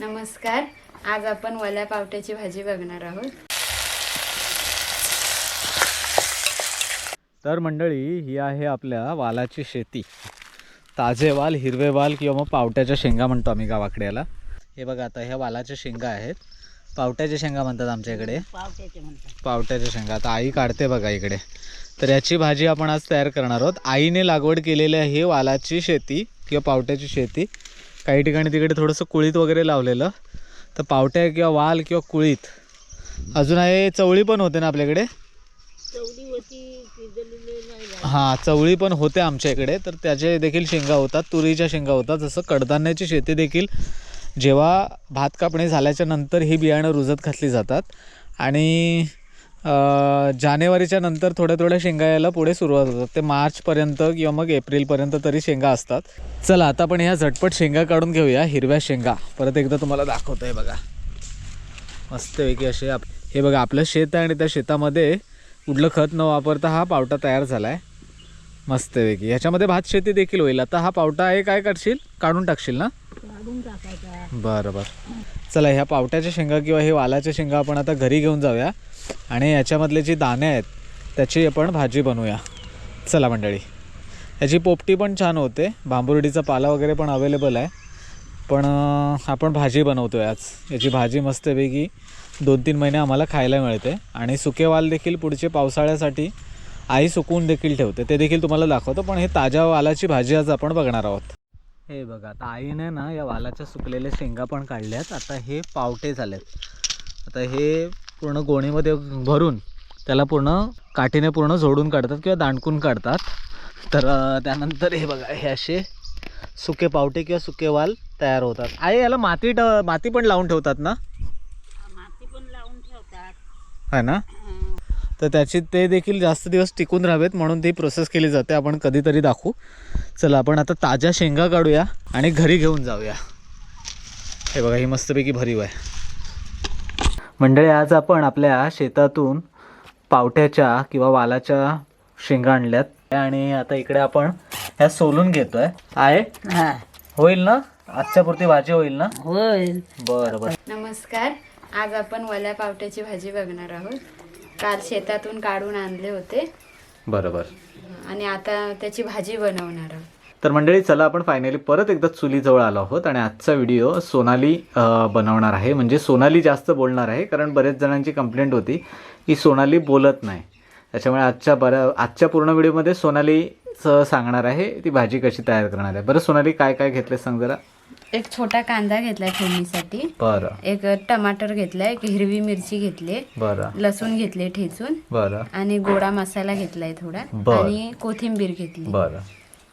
नमस्कार आज आपण वल्या पावट्याची भाजी बघणार आहोत. तर मंडळी ही आहे आपल्या वालाची शेती. ताजे वाल हिरवे वाल किंवा मग पावट्याच्या शेंगा म्हणतो आम्ही गावाकडे याला हे बघा आता ह्या वालाच्या शेंगा आहेत. पावट्याच्या शेंगा म्हणतात आमच्या इकडे. पावट्याचे म्हणतात. पावट्याच्या शेंगा. आता आई काढते बघा इकडे. तर याची भाजी आपण आज तयार करणार आहोत. आईने लागवड केलेली आहे वालाची शेती किंवा पावट्याची शेती. काही ठिकाणी तिकडे थोडंसं कुळीत वगैरे लावलेलं. तर पावट्या किंवा वाल किंवा कुळीत. अजून आहे चवळी पण होते ना आपल्याकडे. हां चवळी पण होते आमच्या इकडे. तर त्याचे देखील शेंगा होतात तुरीच्या शेंगा होतात. जसं कडधान्याची शेती देखील जेव्हा भात कापणी झाल्याच्यानंतर ही बियाणं रुजत घातली जातात. आणि जानेवारीच्या नंतर थोड्या थोड्या शेंगा यायला पुढे सुरुवात होतात. ते मार्चपर्यंत किंवा मग एप्रिलपर्यंत तरी शेंगा असतात. चला आता आपण ह्या झटपट शेंगा काढून घेऊया हिरव्या शेंगा. परत एकदा तुम्हाला दाखवतो आहे बघा. मस्तपैकी असे आप हे बघा आपलं शेत आहे आणि त्या शेतामध्ये कुठलं खत न वापरता हा पावटा तयार झाला आहे मस्तपैकी. ह्याच्यामध्ये भात शेती देखील होईल. आता हा पावटा आहे काय करशील? काढून टाकशील ना? बरं बरं. चला ह्या पावट्याच्या शेंगा किंवा हे वालाच्या शेंगा आपण आता घरी घेऊन जाऊया. आणि याच्यामधले जी दाणे आहेत त्याची आपण भाजी बनवूया. चला मंडळी. याची पोपटी पण छान होते. बांबुर्डीचा पाला वगैरे पण अवेलेबल आहे. पण आपण भाजी बनवतो आहे आज. याची भाजी मस्तपैकी दोन तीन महिने आम्हाला खायला मिळते. आणि सुकेवाल देखील पुढचे पावसाळ्यासाठी आई सुकवून देखील ठेवते. ते देखील तुम्हाला दाखवतो पण हे ताज्या वालाची भाजी आज आपण बघणार आहोत. हे बघा आता आईने ना या वालाच्या सुकलेल्या शेंगा पण काढल्यात. आता हे पावटे झालेत. आता हे पूर्ण गोणीमध्ये भरून त्याला पूर्ण काठीने पूर्ण जोडून काढतात किंवा दांडकून काढतात. तर त्यानंतर हे बघा हे असे सुके पावटे किंवा सुके वाल तयार होतात. आई याला माती ट- माती पण लावून ठेवतात ना? माती पण लावून ठेवतात. है ना. तर त्याची ते देखील जास्त दिवस टिकून राहावेत म्हणून ती प्रोसेस केली जाते. आपण कधीतरी दाखवू. चला आपण आता ताज्या शेंगा काढूया आणि घरी घेऊन जाऊया. हे बघा ही मस्तपैकी भरीव आहे. मंडळी आज आपण आपल्या शेतातून पावट्याच्या किंवा वालाच्या शेंगा आणल्यात. आणि आता इकडे आपण ह्या सोलून घेतोय. आहे? हा. होईल ना? आजच्या पुरती भाजी होईल ना? होईल. बरं बरं. नमस्कार. आज आपण वल्या पावट्याची भाजी बघणार आहोत. काल शेतातून काढून आणले होते. बरं बरं. आणि आता त्याची भाजी बनवणार आहोत. तर मंडळी चला आपण फायनली परत एकदा चुलीजवळ आलो आहोत आणि आजचा व्हिडिओ सोनाली बनवणार आहे. म्हणजे सोनाली जास्त बोलणार आहे कारण बरेच जणांची कंप्लेंट होती की सोनाली बोलत नाही. त्याच्यामुळे आजच्या बऱ्या आजच्या पूर्ण व्हिडिओमध्ये सोनालीचं सांगणार आहे ती भाजी कशी तयार करणार आहे. बरं सोनाली काय काय घेतलं सांग जरा. एक छोटा कांदा घेतलाय फोडणीसाठी. बरं. एक टमाटर घेतलाय एक हिरवी मिरची घेतली बरं. लसूण घेतले ठेचून बरं. आणि गोडा मसाला घेतलाय थोडा बर. आणि कोथिंबीर घेतली. बरं.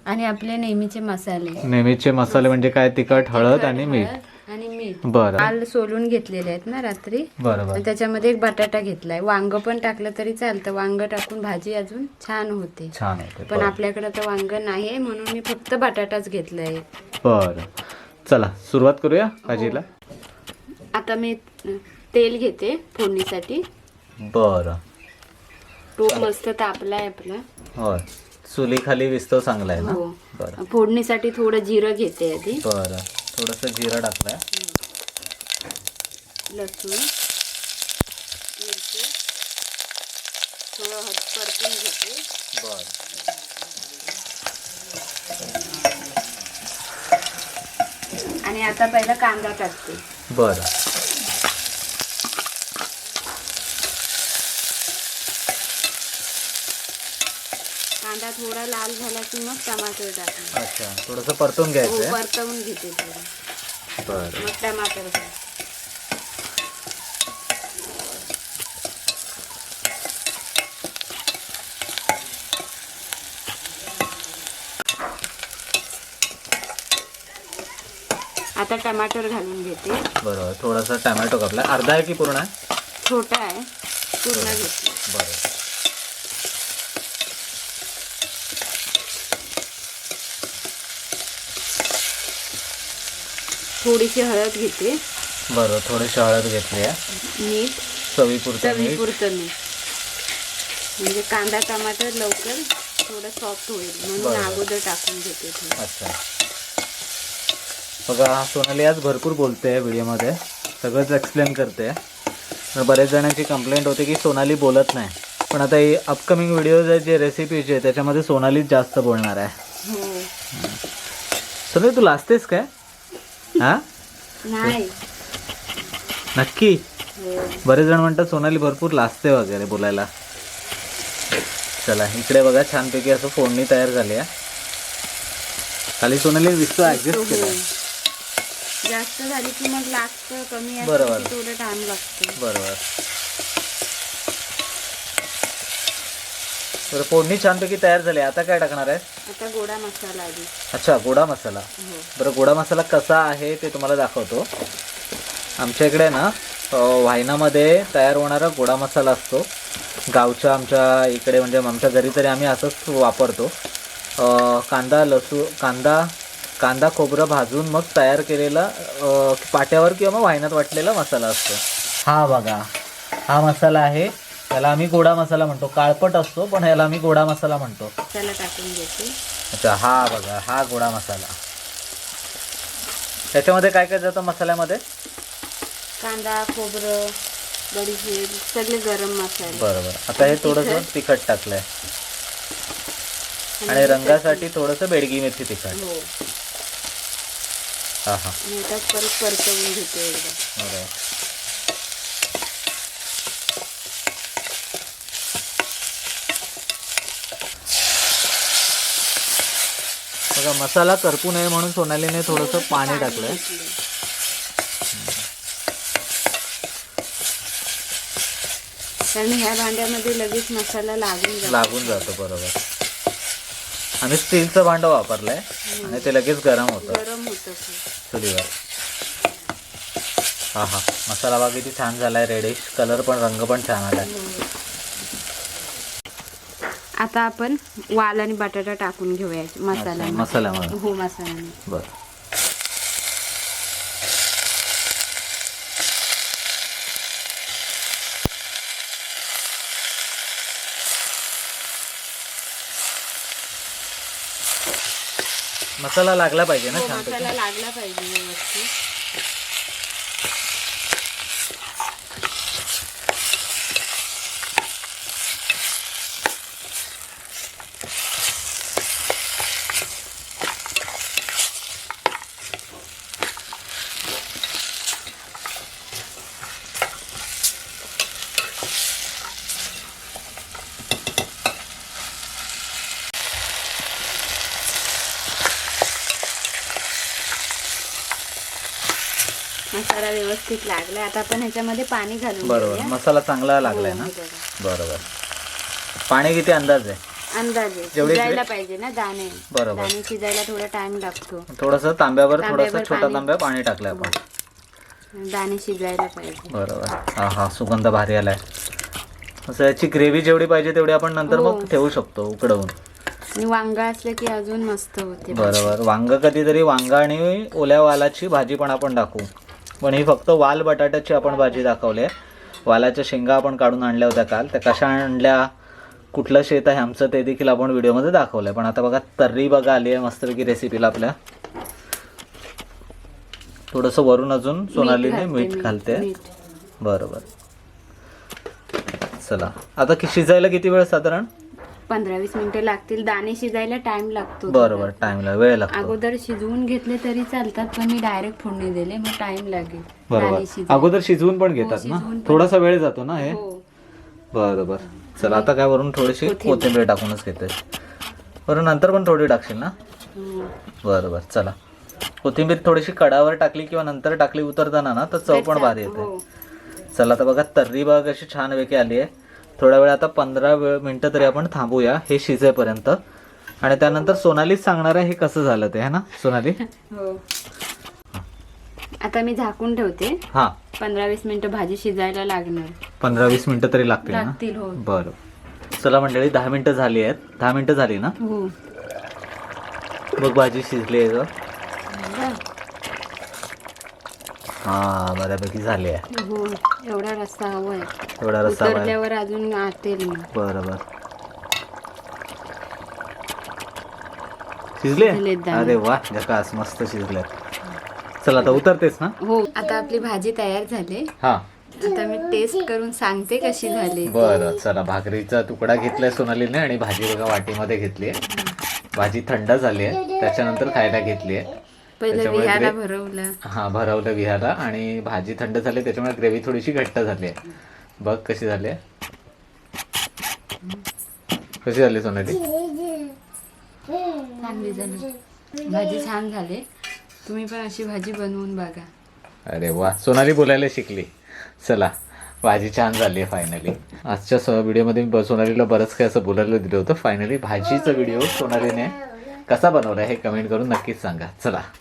आणि आपले नेहमीचे मसाले. नेहमीचे मसाले म्हणजे काय? तिखट हळद आणि मीठ. आणि मीठ. बरं. आल सोलून घेतलेले आहेत ना रात्री. बरं बरं. आणि त्याच्यामध्ये एक बटाटा घेतलाय. वांग पण टाकलं तरी चालतं. वांग टाकून भाजी अजून छान होते. छान होते. पण आपल्याकडे तर वांग नाही म्हणून मी फक्त बटाटाच घेतलाय. बरं. चला सुरुवात करूया भाजीला? आता मी तेल घेते फोडणीसाठी. बरं. टोप मस्त तापलाय आपला. होय. चुलीखाली विस्तव चांगला आहे ना? हो. बरं. फोडणीसाठी थोडं जिरं घेते आधी. बरं. थोडंसं जिरं टाकलंय. लसूण मिरची थोडं परतून घेते. बरं. आणि आता पहिला कांदा टाकते. बरं. कांदा थोडा लाल झाला की मग टमाटर टाकते अच्छा थोडंसं परतून हो घ्यायचं आहे परतवून घेते थोडं. बरं. मग टमाटर आता टमाटर घालून घेते. बरोबर थोडासा टमॅटो कापला. अर्धा आहे की पूर्ण? आहे छोटा आहे. पूर्ण घेते. बरं थोडीशी हळद घेते. बरं थोडीशी हळद घेतली आहे. मीठ. चवीपुरतं मीठ. चवीपुरतं मीठ. म्हणजे कांदा टमाटर लवकर थोडं सॉफ्ट होईल. म्हणून बरोबर. अगोदर टाकून घेते थोडं. अच्छा. बघा सोनाली आज भरपूर बोलते आहे व्हिडिओमध्ये. सगळंच एक्सप्लेन करते तर बरेच जणांची कंप्लेंट होते की सोनाली बोलत नाही. पण आता ही अपकमिंग व्हिडिओज आहेत जे रेसिपीचे त्याच्यामध्ये सोनालीच जास्त बोलणार आहे. हो. सोनाली तू लाजतेस काय? हां? नाही. नक्की? बरेच जण म्हणतात सोनाली भरपूर लाजते वगैरे बोलायला. चला इकडे बघा छानपैकी असं फोडणी तयार झाली आहे खाली सोनाली दिसतो ॲडजस्ट केलं. जास्त झाली की मग लागतं कमी असलं बरोबर. की थोडं टाइम लागतो. बरोबर. तर फोडणी छानपैकी तयार झाली. आता काय टाकणार आहे? आता गोडा मसाला आधी. अच्छा गोडा मसाला. हो. बरं गोडा मसाला कसा आहे ते तुम्हाला दाखवतो. आमच्या इकडे ना अ, वाहिनामध्ये तयार होणारा गोडा मसाला असतो. गावच्या आमच्या इकडे म्हणजे आमच्या घरी तरी आम्ही असंच वापरतो. अ, कांदा लसूण कांदा कांदा खोबरं भाजून मग तयार केलेला अ, पाट्यावर किंवा मग वाहिन्यात वाटलेला मसाला असतो. हा बघा हा मसाला आहे. त्याला आम्ही गोडा मसाला म्हणतो. काळपट असतो पण ह्याला आम्ही गोडा मसाला म्हणतो. टाकून अच्छा हा बघा हा गोडा मसाला. त्याच्यामध्ये काय काय जातं मसाल्यामध्ये? कांदा खोबरं बडीशेप सगळे गरम मसाले. बरोबर. आता हे थोडंसं तिखट. टाकलंय. आणि रंगासाठी थोडंसं बेडगी मिरची तिखट. हो. हा हा. आणि परत परतवून घेते एकदा. बरोबर बघा मसाला करपू नये म्हणून सोनालीने थोडंसं पाणी टाकलंय. कारण ह्या भांड्यामध्ये लगेच मसाला लागून लागून जातो बरोबर. आम्ही स्टीलचं भांडं वापरलंय आणि ते लगेच गरम होतं. गरम होतं. चुलीवर. हा हा. मसाला बघा किती छान झालाय रेडिश कलर पण रंग पण छान आलाय. आता आपण वाल आणि बटाटा टाकून घेऊया मसाला. अच्छा, मसाल्यामध्ये. हो मसाला बरं. मसाला लागला पाहिजे ना हो छान मसाला लागला पाहिजे व्यवस्थित. मसाला व्यवस्थित लागला आता आपण ह्याच्यामध्ये पाणी घालून बरोबर. घेऊया. मसाला चांगला लागलाय हो, ना? हे बघा. बरोबर. पाणी किती अंदाज आहे? अंदाजे जेवढे शिजायला पाहिजे ना दाणे. बरोबर. दाणे शिजायला थोडा टाइम लागतो. थोडस तांब्यावर तांब्यावर थोडस छोटा पाणी. तांब्या पाणी टाकलंय आपण. दाणे शिजायला पाहिजे. बरोबर. हा हा सुगंध भारी आलाय. असं याची ग्रेव्ही जेवढी पाहिजे तेवढी आपण नंतर हो. मग ठेवू शकतो उकडवून. आणि वांगा असलं की अजून मस्त होते बरोबर. वांग कधीतरी वांगा आणि ओल्या वालाची भाजी पण आपण दाखवू पण ही फक्त वाल बटाट्याची आपण भाजी दाखवली आहे. वालाच्या शेंगा आपण काढून आणल्या होत्या काल. त्या कशा आणल्या कुठलं शेत आहे आमचं ते देखील आपण व्हिडिओमध्ये दाखवलं आहे. पण आता बघा तर्री बघा आली आहे मस्तपैकी रेसिपीला आपल्या. थोडंसं वरून अजून सोनालीने मीठ घालते. बरोबर. चला. आता कि शिजायला किती वेळ साधारण? पंधरा वीस मिनिटं लागतील. दाणे शिजायला टाइम लागतो. बरोबर टाइमला वेळ लागतो. अगोदर शिजवून घेतले तरी चालतात पण मी डायरेक्ट फोडणी दिले मग टाइम लागेल. बरोबर. शिजायला. अगोदर शिजवून पण घेतात ना? शिजवून पण. थोडासा वेळ जातो ना हे? हो. बरोबर. चला आता काय वरून थोडीशी कोथिंबीर. कोथिंबीर टाकूनच घेते. वरून नंतर पण थोडी टाकशील ना? हो. बरोबर चला. कोथिंबीर थोडीशी कडावर टाकली किंवा नंतर टाकली उतरताना ना तर चव पण भारी येते. हो. चला आता बघा तर्री बघा कशी छान वेगळी आली आहे. थोड्या वेळ आता पंधरा वेळ मिनटं तरी आपण थांबूया. हे शिजेपर्यंत. आणि त्यानंतर सोनालीच सांगणार आहे हे कसं झालं ते है ना? सोनाली? हो. आता मी झाकून ठेवते. हा. पंधरा वीस मिनिटं भाजी शिजायला लागणार. पंधरा वीस मिनटं तरी लागतील ना? लागतील हो. बरं. चला मंडळी दहा मिनटं झाली आहेत. दहा मिनटं झाली ना? हो. बघ भाजी शिजली आहे ग. बरं. हा बऱ्यापैकी झाली आहे. हो एवढा रस्ता हवाय. एवढा रस्सा बाहेर उतरल्यावर अजून आटेल बरोबर. शिजले? शिजलेत दाणे. अरे वा जकास मस्त शिजले चला आता उतरतेस ना? हो आता आपली भाजी तयार झाली. हा. आता मी टेस्ट करून सांगते कशी झाली. बरं चला भाकरीचा तुकडा घेतलाय सोनालीने आणि भाजी बघा वाटीमध्ये घेतली आहे भाजी थंड झाली आहे त्याच्यानंतर खायला घेतली आहे पहिलं त्याच्यामुळे विहाला ग्रे- भरवलं हा भरवलं विहाला आणि भाजी थंड झाली त्याच्यामुळे ग्रेव्ही थोडीशी घट्ट झाली आहे. बघ कशी झाली आहे. कशी झाली सोनाली? चांगली झाली. भाजी छान झाली. तुम्ही पण अशी भाजी बनवून बघा. अरे वा सोनाली बोलायला शिकली. चला भाजी छान झाली आहे फायनली आजच्या स व्हिडिओमध्ये मी ब- सोनालीला बरंच काही असं बोलायला दिलं होतं. फायनली भाजीचा व्हिडिओ सोनालीने कसा बनवला हे कमेंट करून नक्कीच सांगा. चला.